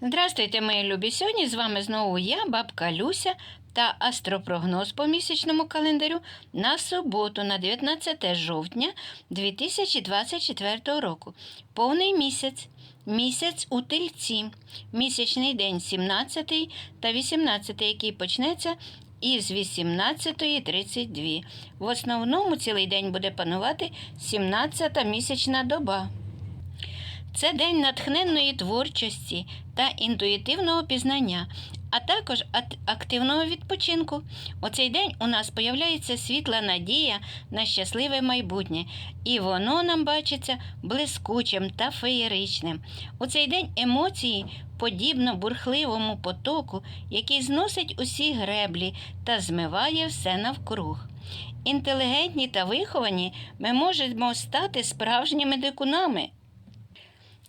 Здравствуйте, мої любі! Сьогодні з вами знову я, бабка Люся, та астропрогноз по місячному календарю на суботу, на 19 жовтня 2024 року. Повний місяць. Місяць у тельці. Місячний день 17 та 18, який почнеться із 18.32. В основному цілий день буде панувати 17 місячна доба. Це день натхненної творчості та інтуїтивного пізнання, а також активного відпочинку. У цей день у нас появляється світла надія на щасливе майбутнє, і воно нам бачиться блискучим та феєричним. У цей день емоції подібно бурхливому потоку, який зносить усі греблі та змиває все навкруг. Інтелігентні та виховані ми можемо стати справжніми дикунами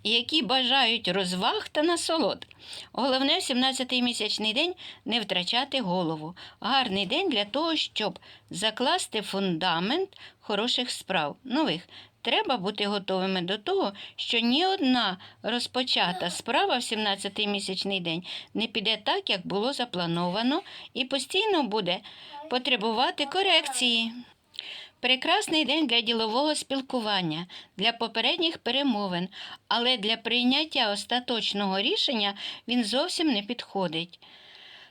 які бажають розваг та насолод. Головне в 17-й місячний день не втрачати голову. Гарний день для того, щоб закласти фундамент хороших справ, нових. Треба бути готовими до того, що ні одна розпочата справа в 17-й місячний день не піде так, як було заплановано, і постійно буде потребувати корекції. Прекрасний день для ділового спілкування, для попередніх перемовин, але для прийняття остаточного рішення він зовсім не підходить.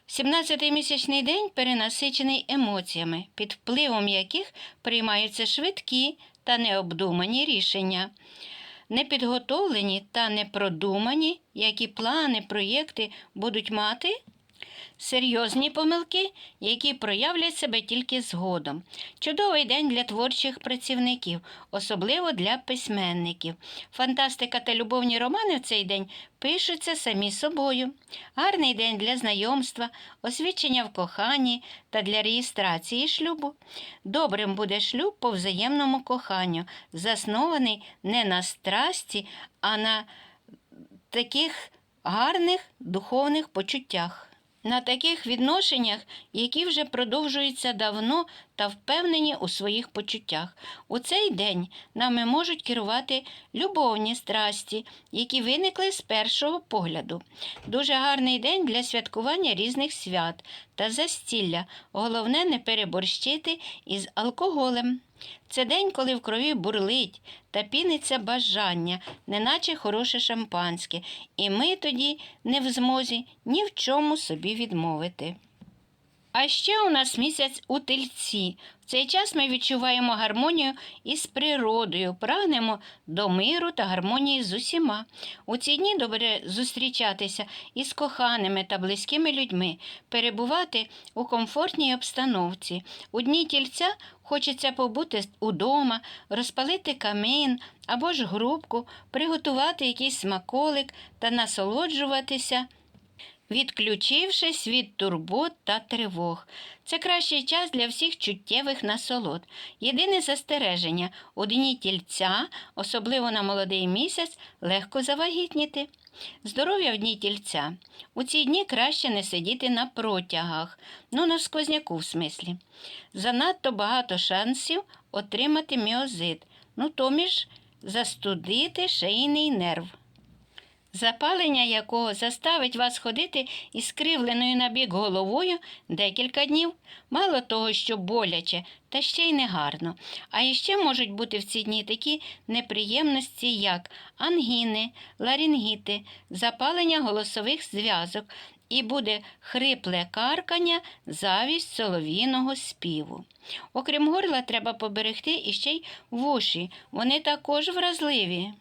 17-й місячний день перенасичений емоціями, під впливом яких приймаються швидкі та необдумані рішення. Непідготовлені та непродумані, які плани, проєкти будуть мати серйозні помилки, які проявлять себе тільки згодом. Чудовий день для творчих працівників, особливо для письменників. Фантастика та любовні романи в цей день пишуться самі собою. Гарний день для знайомства, освідчення в коханні та для реєстрації шлюбу. Добрим буде шлюб по взаємному коханню, заснований не на страсті, а на таких гарних духовних почуттях. На таких відношеннях, які вже продовжуються давно та впевнені у своїх почуттях. У цей день нами можуть керувати любовні страсті, які виникли з першого погляду. Дуже гарний день для святкування різних свят та застілля. Головне не переборщити із алкоголем. Це день, коли в крові бурлить та піниться бажання, неначе хороше шампанське, і ми тоді не в змозі ні в чому собі відмовити. А ще у нас місяць у тельці. В цей час ми відчуваємо гармонію із природою, прагнемо до миру та гармонії з усіма. У ці дні добре зустрічатися із коханими та близькими людьми, перебувати у комфортній обстановці. У дні тільця хочеться побути удома, розпалити камін або ж грубку, приготувати якийсь смаколик та насолоджуватися відключившись від турбот та тривог. Це кращий час для всіх чуттєвих насолод. Єдине застереження у дні тільця, особливо на молодий місяць, легко завагітніти. Здоров'я в дні тільця. У ці дні краще не сидіти на протягах, ну на сквозняку в смислі. Занадто багато шансів отримати міозит, ну томіж застудити шийний нерв запалення якого заставить вас ходити із скривленою на бік головою декілька днів, мало того, що боляче, та ще й негарно. А іще можуть бути в ці дні такі неприємності, як ангіни, ларінгіти, запалення голосових зв'язок. І буде хрипле каркання, завість солов'їного співу. Окрім горла, треба поберегти іще й вуші, вони також вразливі.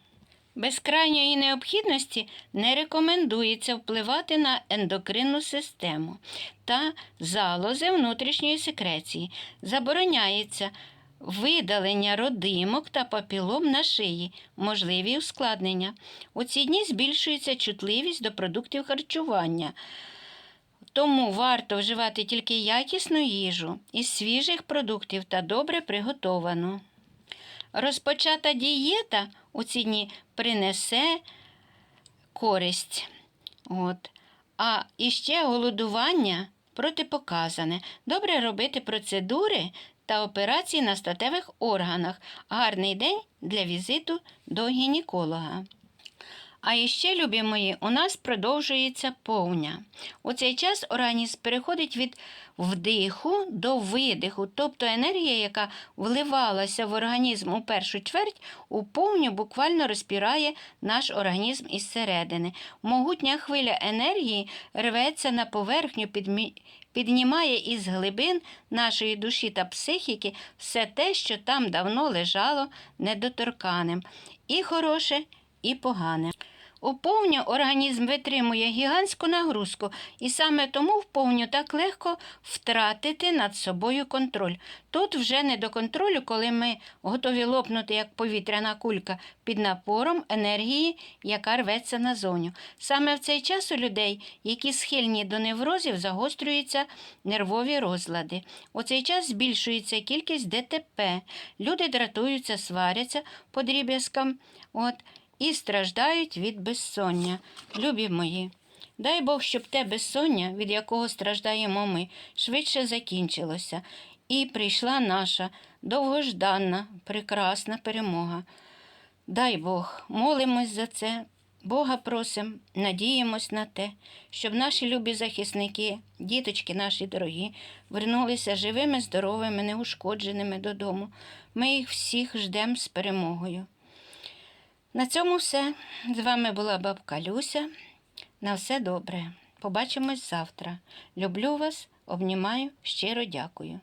Без крайньої необхідності не рекомендується впливати на ендокринну систему та залози внутрішньої секреції. Забороняється видалення родимок та папілом на шиї, можливі ускладнення. У ці дні збільшується чутливість до продуктів харчування. Тому варто вживати тільки якісну їжу із свіжих продуктів та добре приготовану. Розпочата дієта у ці дні принесе користь. От. А іще голодування протипоказане. Добре робити процедури та операції на статевих органах. Гарний день для візиту до гінеколога. А іще, любі мої, у нас продовжується повня. У цей час організм переходить від вдиху до видиху, тобто енергія, яка вливалася в організм у першу чверть, у повню буквально розпірає наш організм із середини. Могутня хвиля енергії рветься на поверхню, піднімає із глибин нашої душі та психіки все те, що там давно лежало недоторканим, і хороше, і погане. У повню організм витримує гігантську нагрузку, і саме тому в повню так легко втратити над собою контроль. Тут вже не до контролю, коли ми готові лопнути як повітряна кулька під напором енергії, яка рветься назовню. Саме в цей час у людей, які схильні до неврозів, загострюються нервові розлади. У цей час збільшується кількість ДТП. Люди дратуються, сваряться по дріб'язкам. От, і страждають від безсоння. Любі мої, дай Бог, щоб те безсоння, від якого страждаємо ми, швидше закінчилося, і прийшла наша довгожданна, прекрасна перемога. Дай Бог, молимось за це, Бога просимо, надіємось на те, щоб наші любі захисники, діточки наші дорогі, вернулися живими, здоровими, неушкодженими додому. Ми їх всіх ждемо з перемогою. На цьому все. З вами була бабка Люся. На все добре. Побачимось завтра. Люблю вас, обнімаю, щиро дякую.